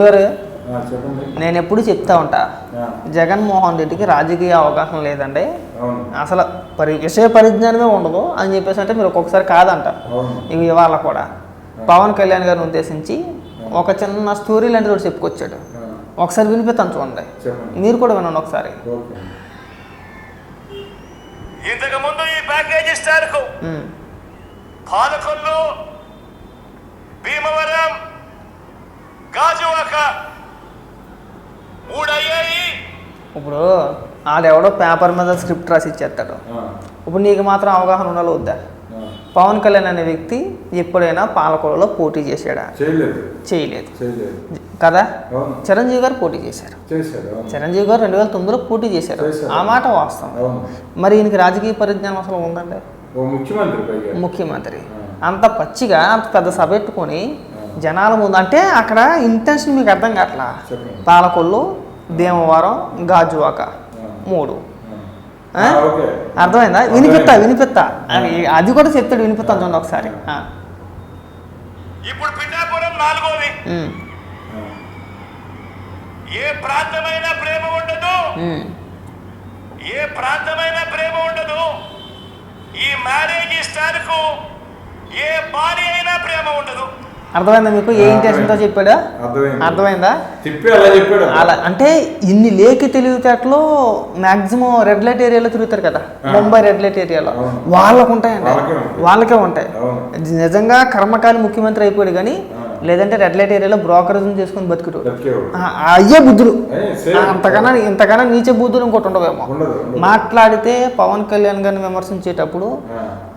గారు నేను ఎప్పుడు చెప్తా ఉంటా జగన్మోహన్ రెడ్డికి రాజకీయ అవగాహన లేదండి. అసలు పరి విషయ పరిజ్ఞానమే ఉండదు. అని చెప్పేసి అంటే మీరు ఒక్కొక్కసారి కాదంట. ఇవి ఇవాళ కూడా. పవన్ కళ్యాణ్ గారిని ఉద్దేశించి ఒక చిన్న స్టోరీ లాంటిది ఒకటి చెప్పుకొచ్చాడు. ఒకసారి వినిపిస్తాను చూడండి. మీరు కూడా వినండి ఒకసారి. ఇంతకు ముందు ఈ ప్యాకేజీ స్టార్కు ఉమ్, పాలకొల్లు భీమవరం గాజువాక. మూడు అయ్యాయి ఇప్పుడు ఆడెవడో పేపర్ మీద స్క్రిప్ట్ రాసి ఇచ్చేస్తాడు ఇప్పుడు నీకు మాత్రం అవగాహన ఉండాలి వద్దా. పవన్ కళ్యాణ్ అనే వ్యక్తి ఎప్పుడైనా పాలకొలలో పోటీ చేశాడా? చేయలేదు. చేయలేదు. చేయలేదు. కదా? చిరంజీవి గారు పోటీ చేశారు. చిరంజీవి గారు రెండు వేల తొమ్మిదిలో పోటీ చేశారు. ఆ మాట వాస్తవం. మరి ఈయనకి రాజకీయ పరిజ్ఞానం అసలు ఉందండి? ఓ ముఖ్యమంత్రి ముఖ్యమంత్రి. అంత పచ్చిగా అంత పెద్ద సభ పెట్టుకొని. జనాల ముందు అంటే అక్కడ ఇంటెన్షన్ మీకు అర్థం కావట్లా? పాలకొల్లు భీమవరం గాజువాక. మూడు. అర్థమైందా? వినిపిస్తా వినిపిస్తా అది అది కూడా చెప్తాడు వినిపిస్తాను చూడండి ఒకసారి. ఆ. ఇప్పుడు పిఠాపురం నాలుగోది. ఏ ప్రాంతమైన ప్రేమ ఉండదు. ఏ ప్రాంతమైన ప్రేమ ఉండదు? ఈ మ్యారేజ్ స్టార్కు ఏ భార్య అయినా ప్రేమ ఉండదు. అర్థమైందా మీకు? ఏ ఇంటెన్షన్తో చెప్పాడా? అర్థమైంది. చెప్పాడు. అలా అంటే ఇన్ని లేకి తెలివితేటలు మాక్సిమం రెడ్ లైట్ ఏరియాలో తిరుగుతారు కదా. ముంబై రెడ్ లైట్ ఏరియాలో. వాళ్ళకు ఉంటాయండి. వాళ్ళకే ఉంటాయి. నిజంగా కర్మకాలి ముఖ్యమంత్రి అయిపోయాడు కానీ. లేదంటే రెడ్ లైట్ ఏరియాలో బ్రోకరేజ్ చేసుకుని బతుకుడు. అయ్యే బుద్ధులు సేమ్. అంతకన్నా ఇంతకన్నా నీచే బుద్ధులు ఇంకోటి ఉండవేమో. మాట్లాడితే పవన్ కళ్యాణ్ గారిని విమర్శించేటప్పుడు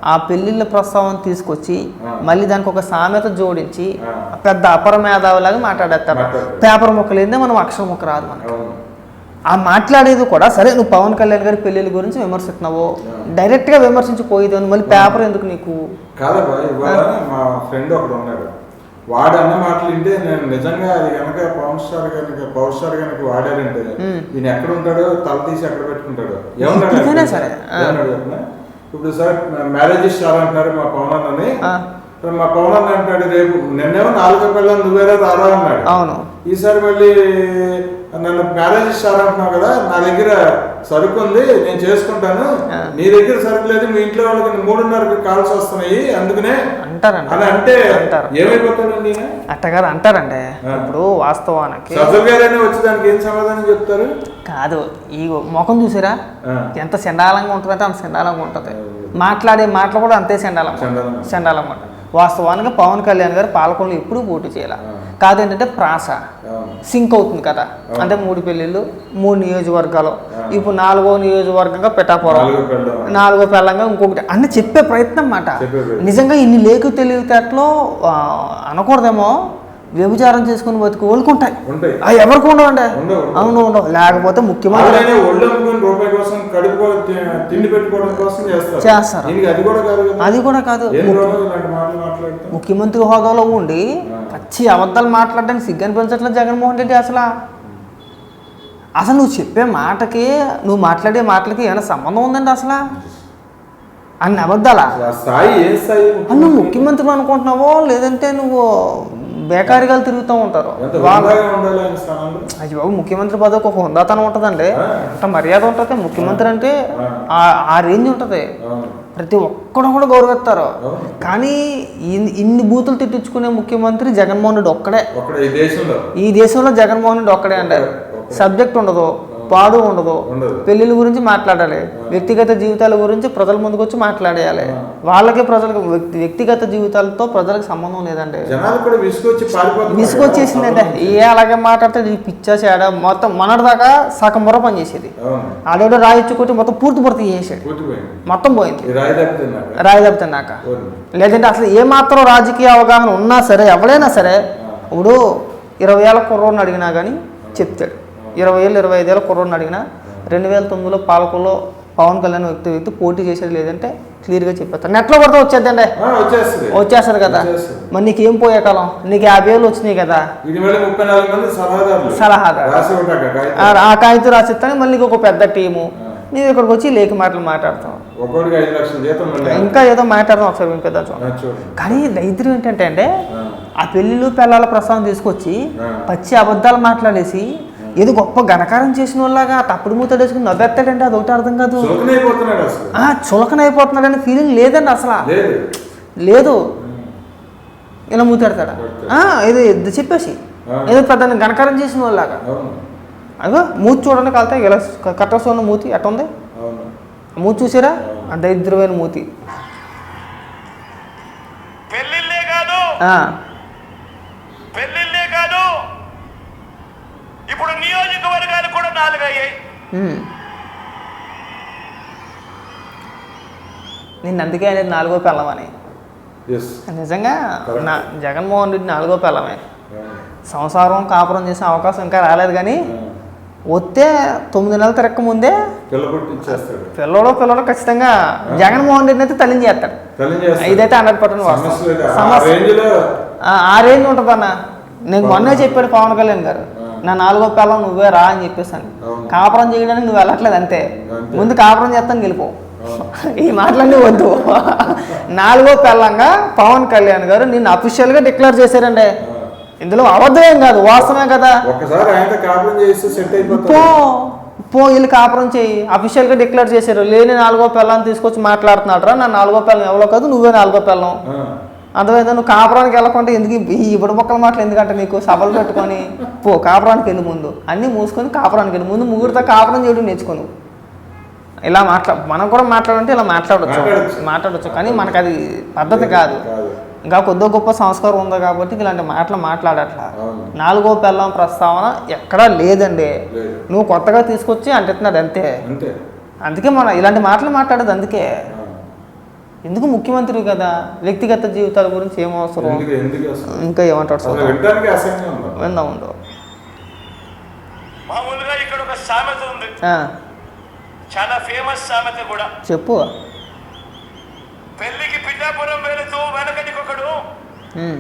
ఆ, పెళ్ళిళ్ళ ప్రస్తావన తీసుకొచ్చి. మళ్ళీ దానికి ఒక సామెత జోడించి. పెద్ద అపర మేధావిలాగా మాట్లాడేస్తారు. పేపర్ ముక్క లేదే మనం అక్షర ముక్క రాదు మనకి ఆ మాట్లాడేది కూడా సరే నువ్వు పవన్ కళ్యాణ్ గారి పెళ్ళిళ్ళ గురించి విమర్శిస్తున్నావు. డైరెక్ట్గా విమర్శించిపోయేది మళ్ళీ పేపర్ ఎందుకు నీకు కాదబ్బా ఇవాళ మా ఫ్రెండ్ ఒకడు ఉన్నాడు వాడు అన్న మాటలు వింటే నేను నిజంగా అది కనుక పవన్ స్టార్ కనుక పవర్ స్టార్ కనుక వాడారంటే. ఈయన ఎక్కడ ఉంటాడో తల తీసి ఎక్కడ పెట్టుకుంటాడో ఏమన్నాడు? సరే, చెప్పనా? ఇప్పుడు సార్ మ్యారేజ్ స్టార్ అంటున్నారు మా పవన్. మరి మా పవన్ అన్న అంటాడు రేపు నిన్నేమో నాలుగో పిల్లలు నువ్వేరా రారా అన్నాడు. అవును. ఈసారి మళ్ళీ నన్ను మ్యారేజ్ స్టార్ అంటున్నావు కదా నా దగ్గర సరుకు ఉంది నేను చేసుకుంటాను. నీ దగ్గర సరుకు లేదు మీ ఇంట్లో వాళ్ళకి మూడున్నరకు కాల్స్ వస్తున్నాయి అందుకనే అంటారండి అంటే అంటారు ఏమైపోతాడండి? అట్టగారు అంటారండి. ఇప్పుడు వాస్తవానికి గారైనా వచ్చి దానికి ఏం సమాధానం చెప్తారు కాదు ఈ ముఖం చూసారా. ఎంత చండాలంగా ఉంటుందంటే అంత చండాలంగా ఉంటుంది మాట్లాడే మాటలు కూడా అంతే చండాలంగా. చండాలంగా ఉంటుంది వాస్తవానికి పవన్ కళ్యాణ్ గారు పాలకొల్లు ఎప్పుడూ పోటీ చేయాలి ఆ. కాదేంటంటే ప్రాస. సింక్ అవుతుంది కదా. అంటే మూడు పెళ్ళిళ్ళు మూడు నియోజకవర్గాలు. ఇప్పుడు నాలుగో నియోజకవర్గంగా పెట్టాపురం నాలుగో పెళ్ళాం. నాలుగో పెళ్ళంగా ఇంకొకటి అన్ని చెప్పే ప్రయత్నం మాట. నిజంగా ఇన్ని లేకు తెలివితేటలో అనకూడదేమో వ్యభిచారం చేసుకుని బతుకు ఉంటాయి. అవి ఎవరికి ఉండవండి ఉండవు. అవును ఉండవు. లేకపోతే ముఖ్యమంత్రి చేస్తారు. అది కూడా కాదు ముఖ్యమంత్రి హోదాలో ఉండి. పచ్చి అబద్ధాలు మాట్లాడడానికి సిగ్గు అనిపించట్లేదు జగన్మోహన్ రెడ్డి అసలు. అసలు నువ్వు చెప్పే మాటకి నువ్వు మాట్లాడే మాటలకి ఏమైనా సంబంధం ఉందండి అసలు? అన్ని అబద్ధాలా? నువ్వు ముఖ్యమంత్రి అనుకుంటున్నావో లేదంటే నువ్వు బేకారిగాలు తిరుగుతూ ఉంటారు. అయ్యి బాబు ముఖ్యమంత్రి పదవికి ఒక హుందాతనం ఉంటుందండి. అంత మర్యాద ఉంటుంది. ముఖ్యమంత్రి అంటే ఆ. రేంజ్ ఉంటుంది. ప్రతి ఒక్కడు కూడా గౌరవిస్తారు. కానీ ఇన్ని- బూతులు తిట్టించుకునే ముఖ్యమంత్రి జగన్మోహన్ రెడ్డి ఒక్కడే. ఈ దేశంలో. జగన్మోహన్ రెడ్డి ఒక్కడే అండి. సబ్జెక్ట్ ఉండదు. పాడు ఉండదు. పెళ్ళిళ్ళ గురించి మాట్లాడాలి. వ్యక్తిగత జీవితాల గురించి ప్రజల ముందుకు వచ్చి మాట్లాడేయాలి వాళ్ళకి ప్రజలకు వ్యక్తి- వ్యక్తిగత జీవితాలతో ప్రజలకు సంబంధం లేదండి. విసుకొచ్చేసిందండి ఏ అలాగే మాట్లాడితే పిచ్చా చేడ మొత్తం మొన్నటిదాకా సగం బుర్ర పని చేసేది. ఆడేడో రాయిచ్చు కొట్టి మొత్తం పూర్తి పూర్తి పూర్తిపోయింది. మొత్తం పోయింది. రాయి తప్పుతున్నాక? లేదంటే అసలు ఏ మాత్రం రాజకీయ అవగాహన ఉన్నా సరే ఎవరైనా సరే ఇప్పుడు ఇరవై ఏళ్ళ కుర్రోడిని అడిగినా కానీ చెప్తాడు. ఇరవై ఏళ్ళు ఇరవై ఐదేళ్ళ కుర్రోడిని అడిగినా రెండు వేల తొమ్మిదిలో పాలకుల్లో పవన్ కళ్యాణ్ వ్యక్తి వ్యక్తి పోటీ చేసేది లేదంటే క్లియర్గా చెప్పేస్తాను నెట్లో కొడితే వచ్చేద్దండి. వచ్చేస్తుంది. వచ్చేస్తారు కదా. మరి నీకేం పోయే కాలం? నీకు యాభై వేలు వచ్చినాయి కదా. సలహాదారు. ఆ- కాగితం. రాసిస్తాను మళ్ళీ నీకు ఒక పెద్ద టీము. నీవు ఇక్కడికి వచ్చి లేఖ మాటలు మాట్లాడతాం. ఇంకా ఏదో మాట్లాడదాం ఒకసారి వినిపిద్దాం కానీ దరిద్రం ఏంటంటే అంటే ఆ. పెళ్ళిళ్ళు పిల్లల ప్రస్తావన తీసుకొచ్చి. పచ్చి అబద్ధాలు మాట్లాడేసి ఏదో గొప్ప ఘనకారం చేసిన వాళ్ళగా తప్పుడు మూత వేసుకుని నవ్వెత్తాడంటే అది ఒకటి అర్థం కాదు. చులకనైపోతున్నాడు అసలు. ఆ చులకన అయిపోతున్నాడనే ఫీలింగ్ లేదండి అసలు. లేదు. లేదు. ఇలా మూతాడతాడా? ఆ, ఇది ఇది చెప్పేసి. ఏదో పెద్ద ఘనకారం చేసిన వాళ్ళగా అగో మూతి చూడండి కలితే ఇలా కట్టసోన్న మూతి ఎట్ట ఉంది మూతి చూసారా? ఆ దరిద్రమైన మూతి. పెళ్ళిళ్ళే కాదు. ఆ, పెళ్ళిళ్ళే కాదు ఇప్పుడు నియోజకవర్గాలు కూడా నాలుగు అయ్యాయి. ఉమ్. నిన్న అందుకే అనేది నాలుగో పిల్లమని నిజంగా. నా జగన్మోహన్ రెడ్డి నాలుగో పిల్లమే సంసారం కాపురం చేసే అవకాశం ఇంకా రాలేదు కానీ వస్తే తొమ్మిది నెలల తిరక్క ముందే పిల్లడో పిల్లడో ఖచ్చితంగా జగన్మోహన్ రెడ్డిని అయితే తల్లిని చేస్తాడు. ఇదైతే హండ్రెడ్ పర్సెంట్ సమస్య. ఆ రేంజ్ రేంజ్ ఉంటుందన్న. నేను మొన్నే చెప్పాడు పవన్ కళ్యాణ్ గారు. నా నాలుగో పిల్లం నువ్వే రా అని చెప్పేసాను. కాపురం చేయడానికి నువ్వు వెళ్ళట్లేదు అంతే. ముందు కాపురం చేస్తాను గెలిపో. ఈ మాటలన్నీ వద్దు. నాలుగో పిల్లంగా పవన్ కళ్యాణ్ గారు నిన్ను అఫీషియల్గా డిక్లేర్ చేశారండి. ఇందులో అబద్ధమేం కాదు వాస్తవమే కదా. పో పో వీళ్ళు కాపురం చేయి. అఫీషియల్గా డిక్లేర్ చేశారు. లేని నాలుగో పిల్లని తీసుకొచ్చి మాట్లాడుతున్నాడు రా. నా నాలుగో పిల్లం ఎవరో కాదు నువ్వే నాలుగో పిల్లం ఆ. అర్థమైందా? నువ్వు కాపురానికి వెళ్ళకుండా ఎందుకు ఈ- ఇబడి బొక్కల మాటలు ఎందుకంటే నీకు సభలు పెట్టుకొని పో కాపురానికి వెళ్ళి ముందు. అన్నీ మూసుకొని కాపురానికి వెళ్ళి. ముందు ముగ్గురితో కాపురం చేయడం నేర్చుకోను ఇలా మాట్లా మనం కూడా మాట్లాడంటే ఇలా మాట్లాడొచ్చు. మాట్లాడొచ్చు. మాట్లాడొచ్చు. కానీ మనకు అది పద్ధతి కాదు. ఇంకా కొద్దో గొప్ప సంస్కారం ఉంది కాబట్టి ఇలాంటి మాటలు మాట్లాడట్లా. నాలుగో పిల్లం ప్రస్తావన ఎక్కడా లేదండి. లేదు. నువ్వు కొత్తగా తీసుకొచ్చి అంటున్నది అంతే. అందుకే మనం ఇలాంటి మాటలు మాట్లాడేది అందుకే. ఎందుకు ముఖ్యమంత్రి కదా? వ్యక్తిగత జీవితాల గురించి ఏం అవసరం? ఇంకా ఏమంటాడు విందాం ఉండు. మామూలుగా ఇక్కడ ఒక సామెత ఉంది. ఆ, చాలా ఫేమస్ సామెత కూడా. చెప్పు. పెళ్ళికి పిఠాపురం వెళుతూ వెనకటికి ఒకడు ఉమ్,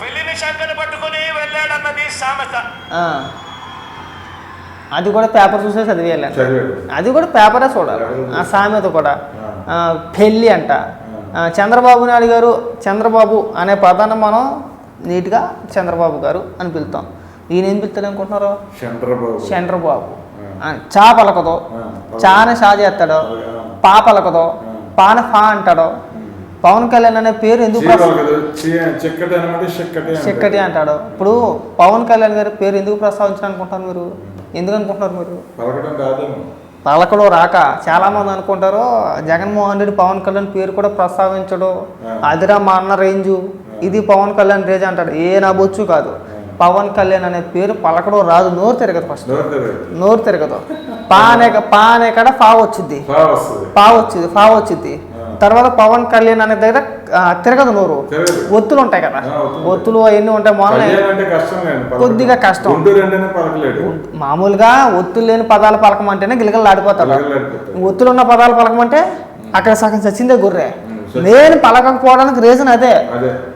పెళ్ళిని శంకర పట్టుకొని వెళ్ళాడన్నది సామెత. ఆ. అది కూడా పేపర్ చూసే చదివేయాలి. అది కూడా పేపరే చూడాలి. ఆ సామెత కూడా. పెళ్ళి అంట. చంద్రబాబు నాయుడు గారు చంద్రబాబు అనే పదాన్ని మనం నీట్గా చంద్రబాబు గారు అని పిలుతాం. ఈయన ఏం పిలుతాడు అనుకుంటున్నారు? చంద్రబాబు. చా పలకదో. చాని షా చేస్తాడు. పా పలకదో. పాన ఫా అంటాడు? పవన్ కళ్యాణ్ అనే పేరు ఎందుకు చిక్కటి అంటాడు. ఇప్పుడు పవన్ కళ్యాణ్ గారి పేరు ఎందుకు ప్రస్తావించారు అనుకుంటారు మీరు ఎందుకు అనుకుంటున్నారు మీరు? పలకడం రాదేమో పలకడు రాక. చాలా మంది అనుకుంటారు జగన్మోహన్ రెడ్డి పవన్ కళ్యాణ్ పేరు కూడా ప్రస్తావించడు. అదిరా మా అన్న రేంజు. ఇది పవన్ కళ్యాణ్ రేంజ్ అంటాడు. ఏ నా బొచ్చు కాదు. పవన్ కళ్యాణ్ అనే పేరు పలకడం రాదు. నోరు తిరగదు ఫస్ట్ నోరు తిరగదు. పా అనే పా అనే కాడ ఫా వచ్చింది పా వచ్చింది ఫా వచ్చింది. తర్వాత పవన్ కళ్యాణ్ అనే దగ్గర తిరగదు నోరు. ఒత్తులు ఉంటాయి కదా ఒత్తులు. అవన్నీ ఉంటాయి పలకడం. కొద్దిగా కష్టం. మామూలుగా ఒత్తులు లేని పదాలు పలకమంటేనే గిలగలు గిలగలాడిపోతాడు. ఒత్తులు ఉన్న పదాలు పలకమంటే అక్కడ సగం చచ్చిందే గుర్రే. నేను పలకకపోవడానికి రీజన్ అదే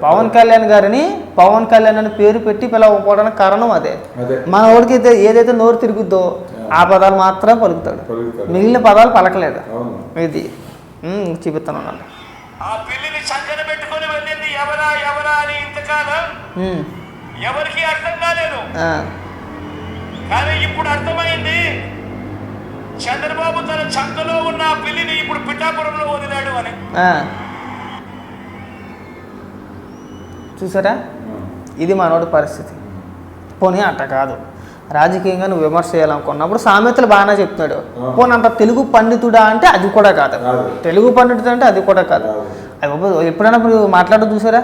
పవన్ కళ్యాణ్ గారిని పవన్ కళ్యాణ్ అని పేరు పెట్టి పిలవకపోవడానికి కారణం అదే మన వాడికి అయితే ఏదైతే నోరు తిరుగుద్దో ఆ పదాలు మాత్రమే పలుకుతాడు. మిగిలిన పదాలు పలకలేదు ఇది చూపిస్తాను. ఆ పిల్లిని శంకర పెట్టుకొని వెళ్ళింది ఎవరా ఎవరా అని ఇంతకాలం ఎవరికి అర్థం కాలేదు. ఆ, కానీ ఇప్పుడు అర్థమైంది. చంద్రబాబు తన చంకలో ఉన్న ఆ పిల్లిని ఇప్పుడు పిఠాపురంలో వదిలాడు అని. చూసారా. ఇది మనోడి పరిస్థితి. పోనీ అట్ట కాదు. రాజకీయంగా నువ్వు విమర్శ చేయాలనుకున్నప్పుడు సామెతలు బాగానే చెప్తున్నాడు. ఆ. పోనీ అంత తెలుగు పండితుడా అంటే అది కూడా కాదు. తెలుగు పండితుడు అంటే అది కూడా కాదు. ఎప్పుడైనా మీరు మాట్లాడడం చూసారా?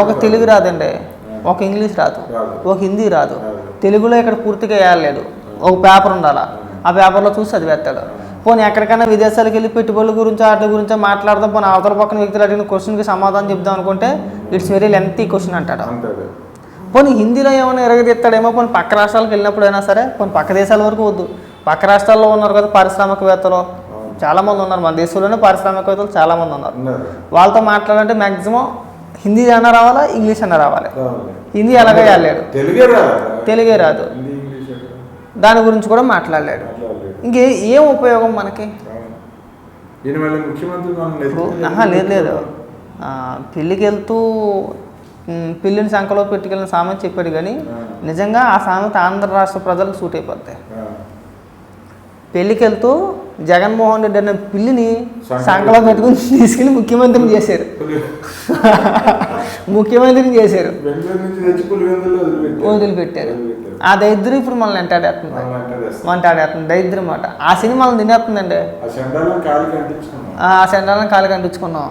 ఒక తెలుగు రాదండి. ఒక ఇంగ్లీష్ రాదు. ఒక హిందీ రాదు. తెలుగులో ఇక్కడ పూర్తిగా వేయలేదు ఒక పేపర్ ఉండాలా? ఆ పేపర్లో చూసి చదివేస్తాడు. పోనీ ఎక్కడికైనా విదేశాలకు వెళ్ళి పెట్టుబడుల గురించి వాటి గురించి మాట్లాడదాం పోనీ అవతల పక్కన వ్యక్తులు అడిగిన క్వశ్చన్కి సమాధానం చెప్దాం అనుకుంటే ఇట్స్ వెరీ లెంతీ క్వశ్చన్ అంటాడు. పోనీ హిందీలో ఏమైనా ఎరగదీస్తాడేమో పోనీ పక్క రాష్ట్రాలకు వెళ్ళినప్పుడు అయినా సరే పోనీ పక్క దేశాల వరకు వద్దు. పక్క రాష్ట్రాల్లో ఉన్నారు కదా పారిశ్రామికవేత్తలు. చాలా మంది ఉన్నారు మన దేశంలోనే పారిశ్రామికవేత్తలు చాలా మంది ఉన్నారు. వాళ్ళతో మాట్లాడాలంటే మ్యాక్సిమం హిందీ అన్న రావాలా ఇంగ్లీష్ అన్న రావాలి. హిందీ ఎలాగ వెళ్ళలేడు తెలుగే రాదు? దాని గురించి కూడా మాట్లాడలేడు. ఇంకే ఏం ఉపయోగం మనకి? లేదు లేదు. పెళ్ళికి వెళ్తూ పిల్లిని సంఖలో పెట్టుకెళ్ళిన సామెత చెప్పాడు కానీ. నిజంగా ఆ సామెత ఆంధ్ర రాష్ట్ర ప్రజలకు సూట్ అయిపోతాయి ఆ. పెళ్ళికి వెళ్తూ జగన్మోహన్ రెడ్డి అనే పిల్లిని సంఖలో సంఖలో పెట్టుకుని తీసుకెళ్ళి ముఖ్యమంత్రిని చేశారు. ముఖ్యమంత్రిని చేశారు. వదిలిపెట్టారు. ఆ దరిద్రం ఇప్పుడు మనల్ని వెంటాడేస్తుంది. వెంటాడేస్తుంది దరిద్రం మాట. ఆ సినిమాలను తినేస్తుందండి. ఆ చెండాలను కాలు కంటించుకున్నాం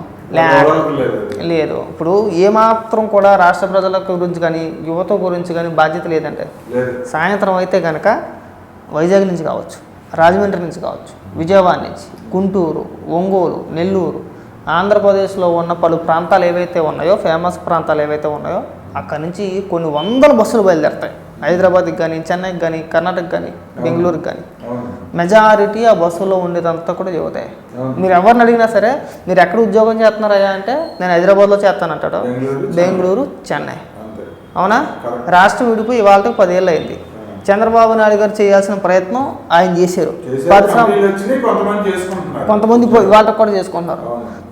లేదు. ఇప్పుడు ఏమాత్రం కూడా రాష్ట్ర ప్రజల గురించి కానీ యువత గురించి కానీ బాధ్యత లేదంటే లేదు. సాయంత్రం అయితే కనుక వైజాగ్ నుంచి కావచ్చు రాజమండ్రి నుంచి కావచ్చు విజయవాడ నుంచి గుంటూరు ఒంగోలు నెల్లూరు ఆంధ్రప్రదేశ్లో ఉన్న పలు ప్రాంతాలు ఏవైతే ఉన్నాయో ఫేమస్ ప్రాంతాలు ఏవైతే ఉన్నాయో అక్కడి నుంచి కొన్ని వందల బస్సులు బయలుదేరుతాయి. హైదరాబాద్కి కానీ చెన్నైకి కానీ కర్ణాటక కానీ బెంగళూరుకి కానీ. మెజారిటీ ఆ బస్సులో ఉండేదంతా కూడా యువతే. మీరు ఎవరిని అడిగినా సరే మీరు ఎక్కడ ఉద్యోగం చేస్తున్నారయ్యా? అంటే నేను హైదరాబాద్లో చేస్తానంటాడు బెంగళూరు, బెంగళూరు చెన్నై. అవునా. రాష్ట్రం విడిపోయి ఇవాళకి పదేళ్ళు అయింది. చంద్రబాబు నాయుడు గారు చేయాల్సిన ప్రయత్నం ఆయన చేశారు. పరిశ్రమ కొంతమంది ఇవాళ కూడా చేసుకుంటున్నారు.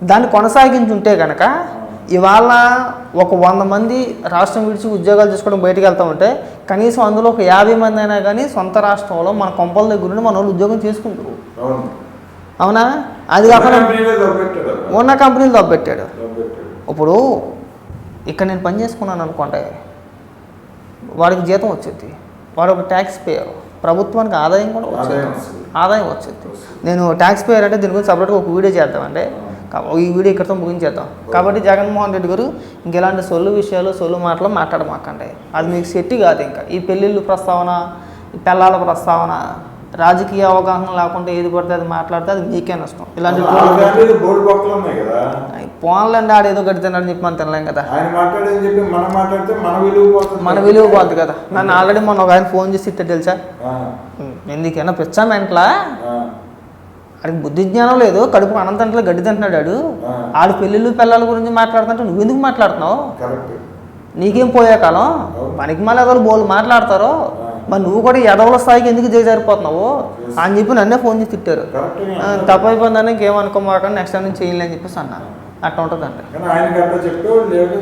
దాన్ని కొనసాగించుంటే కనుక ఇవాళ ఒక వంద మంది రాష్ట్రం విడిచి ఉద్యోగాలు చేసుకోవడం బయటకు వెళ్తా ఉంటే కనీసం అందులో ఒక యాభై మంది అయినా కానీ సొంత రాష్ట్రంలో మన కొంపల దగ్గర నుండి మన వాళ్ళు ఉద్యోగం చేసుకుంటారు అవును. అది కాకుండా. ఉన్న కంపెనీలు దొబ్బెట్టాడు ఇప్పుడు ఇక్కడ నేను పని చేసుకున్నాను అనుకోండి వాడికి జీతం వచ్చింది వాడు ఒక ట్యాక్స్ పేయర్ ప్రభుత్వానికి ఆదాయం కూడా వచ్చింది ఆదాయం వచ్చింది. నేను ట్యాక్స్ పేయర్ అంటే దీని గురించి సపరేట్గా ఒక వీడియో చేద్దామండి. ఈ వీడియో ఇక్కడితో ముగించేద్దాం. కాబట్టి జగన్మోహన్ రెడ్డి గారు ఇంకెలాంటి సొల్లు విషయాలు సొల్లు మాటలు మాట్లాడమాకండి అది మీకు సెట్ కాదు ఇంకా. ఈ పెళ్ళిళ్ళు ప్రస్తావన ఈ పిల్లల ప్రస్తావన రాజకీయ అవగాహన లేకుండా ఏది పడితే అది మాట్లాడితే అది మీకే నష్టం. ఇలాంటి పోన్లండి ఆడు ఏదో గడితున్నాడని చెప్పి మనం తినలేం కదా. మనం విలువ పోతుంది. కదా. నన్ను ఆల్రెడీ మొన్న ఒక ఆయన ఫోన్ చేసి ఇట్ట తెలుసా? ఎందుకైనా పిచ్చా మెంట్లా ఆడికి బుద్ధి జ్ఞానం లేదు కడుపు అనంతంట్లో గడ్డి తింటున్నాడు ఆడు. ఆడి పెళ్ళిళ్ళు పిల్లల గురించి మాట్లాడుతుంటే నువ్వు ఎందుకు మాట్లాడుతున్నావు? నీకేం పోయే కాలం. పనికి మళ్ళీ ఎదలు బోలు మాట్లాడతారు. మరి నువ్వు కూడా ఎదవల స్థాయికి ఎందుకు దిగజారిపోతున్నావు అని చెప్పి నన్నే ఫోన్ చేసి తిట్టారు. తప్పు అయిపోయిందని ఇంకేమనుకోమాకండి నెక్స్ట్ టైం నుంచి చేయలే అని చెప్పేసి అన్నా. అట్లా ఉంటుందండి ఆయనకి అట్లా చెప్పేవాడు లేడు